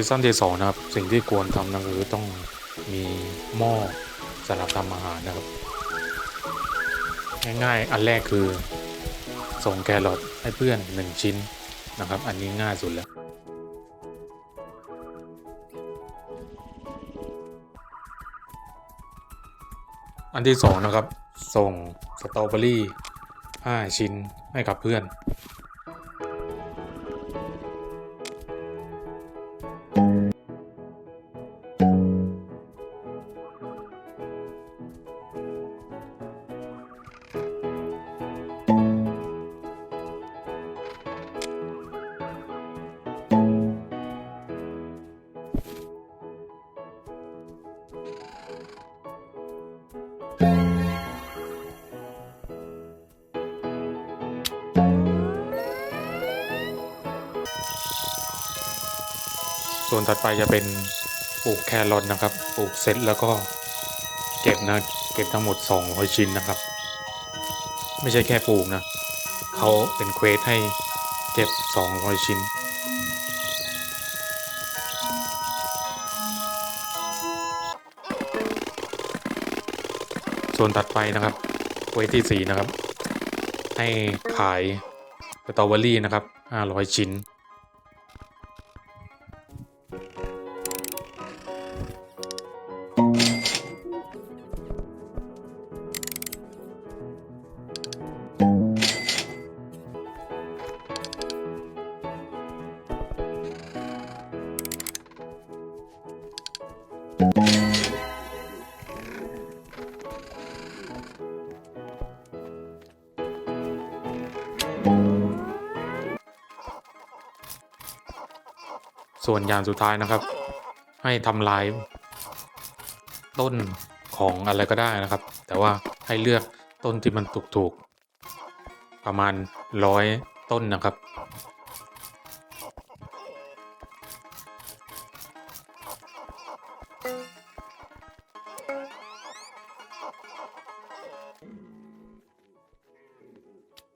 ซีซั่นที่สองนะครับ สิ่งที่ควรทำนั่นคือต้องมีหม้อสำหรับทำอาหารนะครับ ง่ายๆ อันแรกคือส่งแครอทให้เพื่อน 1 ชิ้นนะครับ อันนี้ง่ายสุดแล้วอันที่สองนะครับ ส่งสตรอเบอรี่5ชิ้นให้กับเพื่อน ส่วนถัดไปจะเป็นปลูกแครอทนะครับ ปลูกเสร็จแล้วก็เก็บนะ เก็บทั้งหมด200ชิ้นนะครับ ไม่ใช่แค่ปลูกนะ เขาเป็นเควสให้เก็บ200ชิ้น ส่วนถัดไปนะครับเควสที่4นะครับ ให้ขายสตรอเบอรี่นะครับ500 ชิ้น ส่วนอย่างสุดท้ายนะครับ ให้ทำลายต้นของอะไรก็ได้นะครับ แต่ว่าให้เลือกต้นที่มันถูกๆ ประมาณร้อยต้นนะครับ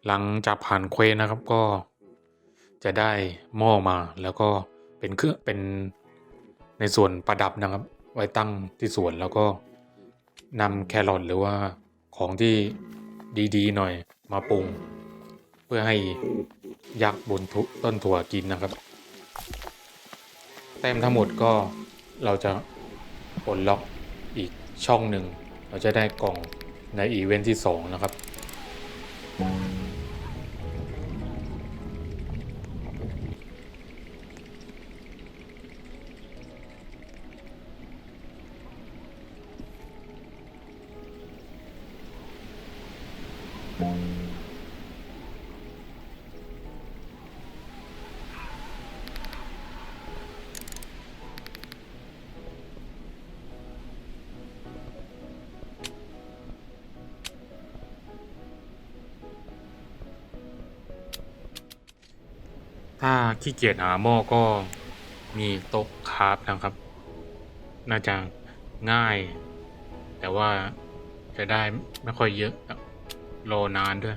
หลังจากผ่านเควนะครับก็จะได้หม้อมาแล้วก็ เป็นเครื่องเป็นในส่วนประดับนะครับ ไว้ตั้งที่สวนแล้วก็นำแครอทหรือว่าของที่ดีๆ หน่อยมาปรุง เพื่อให้ยักษ์บนทุต้นถั่วกินนะครับ แต้มทั้งหมดก็เราจะปลดล็อกอีกช่องหนึ่ง เราจะได้กล่องในอีเวนท์ที่ 2 นะครับ ถ้าขี้เกียจหาหม้อก็มีโต๊ะคราฟนะครับ น่าจะง่าย แต่ว่าจะได้ไม่ค่อยเยอะร อนานด้วย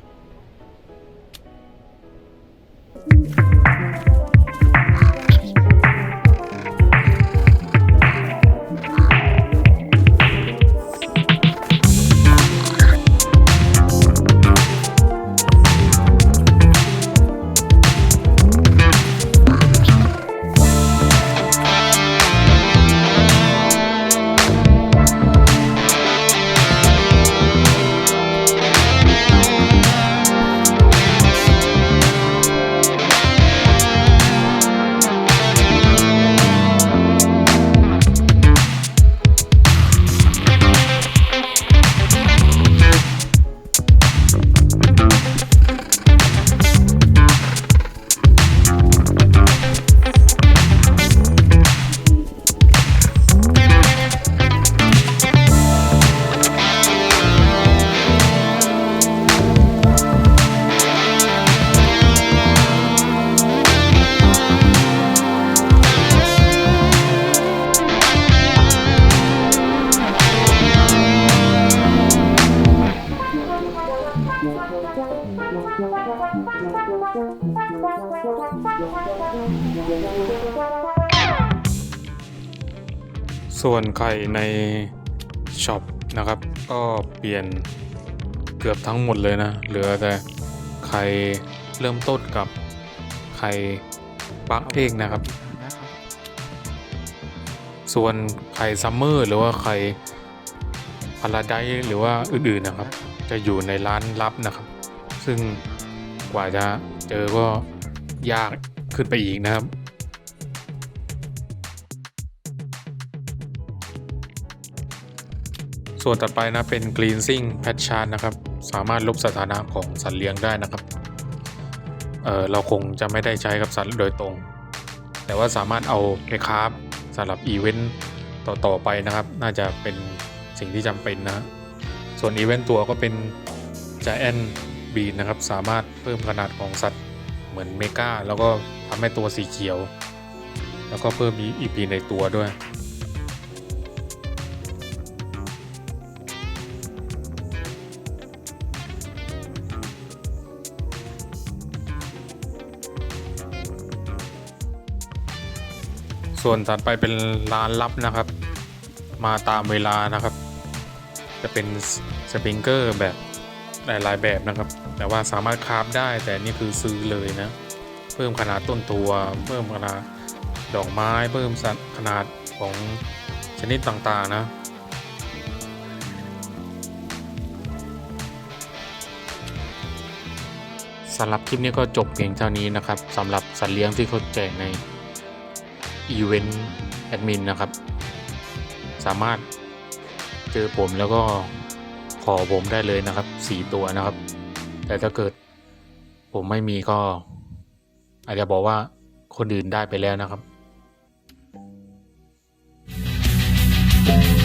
ส่วนไข่ในช็อปนะครับ ก็เปลี่ยนเกือบทั้งหมดเลยนะ เหลือแต่ไข่เริ่มต้นกับไข่ปักเองนะครับ ส่วนไข่ซัมเมอร์หรือว่าไข่พาราไดหรือว่าอื่นๆนะครับ จะอยู่ในร้านลับนะครับ ซึ่งกว่าจะ เจอก็ยากขึ้นไปอีกนะครับ ส่วนต่อไปนะเป็น cleansing patch นะครับ สามารถลบสถานะของสัตว์เลี้ยงได้นะครับเเราคงจะไม่ได้ใช้กับสัตว์โดยตรง แต่ว่าสามารถเอาไปคราฟสำหรับอีเวนต์ต่อๆไปนะครับ น่าจะเป็นสิ่งที่จำเป็นนะ ส่วนอีเวนต์ตัวก็เป็น Giant b e a นะครับ สามารถเพิ่มขนาดของสัตว์เหมือนเมกาแล้วก็ทำให้ตัวสีเขียว แล้วก็เพิ่ม EP ในตัวด้วยส่วนถัดไปเป็นร้านลับนะครับ มาตามเวลานะครับ จะเป็นสปริงเกอร์แบบ หลายๆแบบนะครับ แต่ว่าสามารถคราฟได้แต่นี่คือซื้อเลยนะ เพิ่มขนาดต้นตัว เพิ่มขนาดดอกไม้ เพิ่มขนาดของชนิดต่างๆนะสำหรับคลิปนี้ก็จบเพียงเท่านี้นะครับสำหรับสัตว์เลี้ยงที่เขาแจกในอีเวนต์แอดมินนะครับ สามารถเจอผมแล้วก็ อผมได้เลยนะครับสี่ตัวนะครับ แต่ถ้าเกิดผมไม่มีก็ อาจจะบอกว่าคนอื่นได้ไปแล้วนะครับ thank you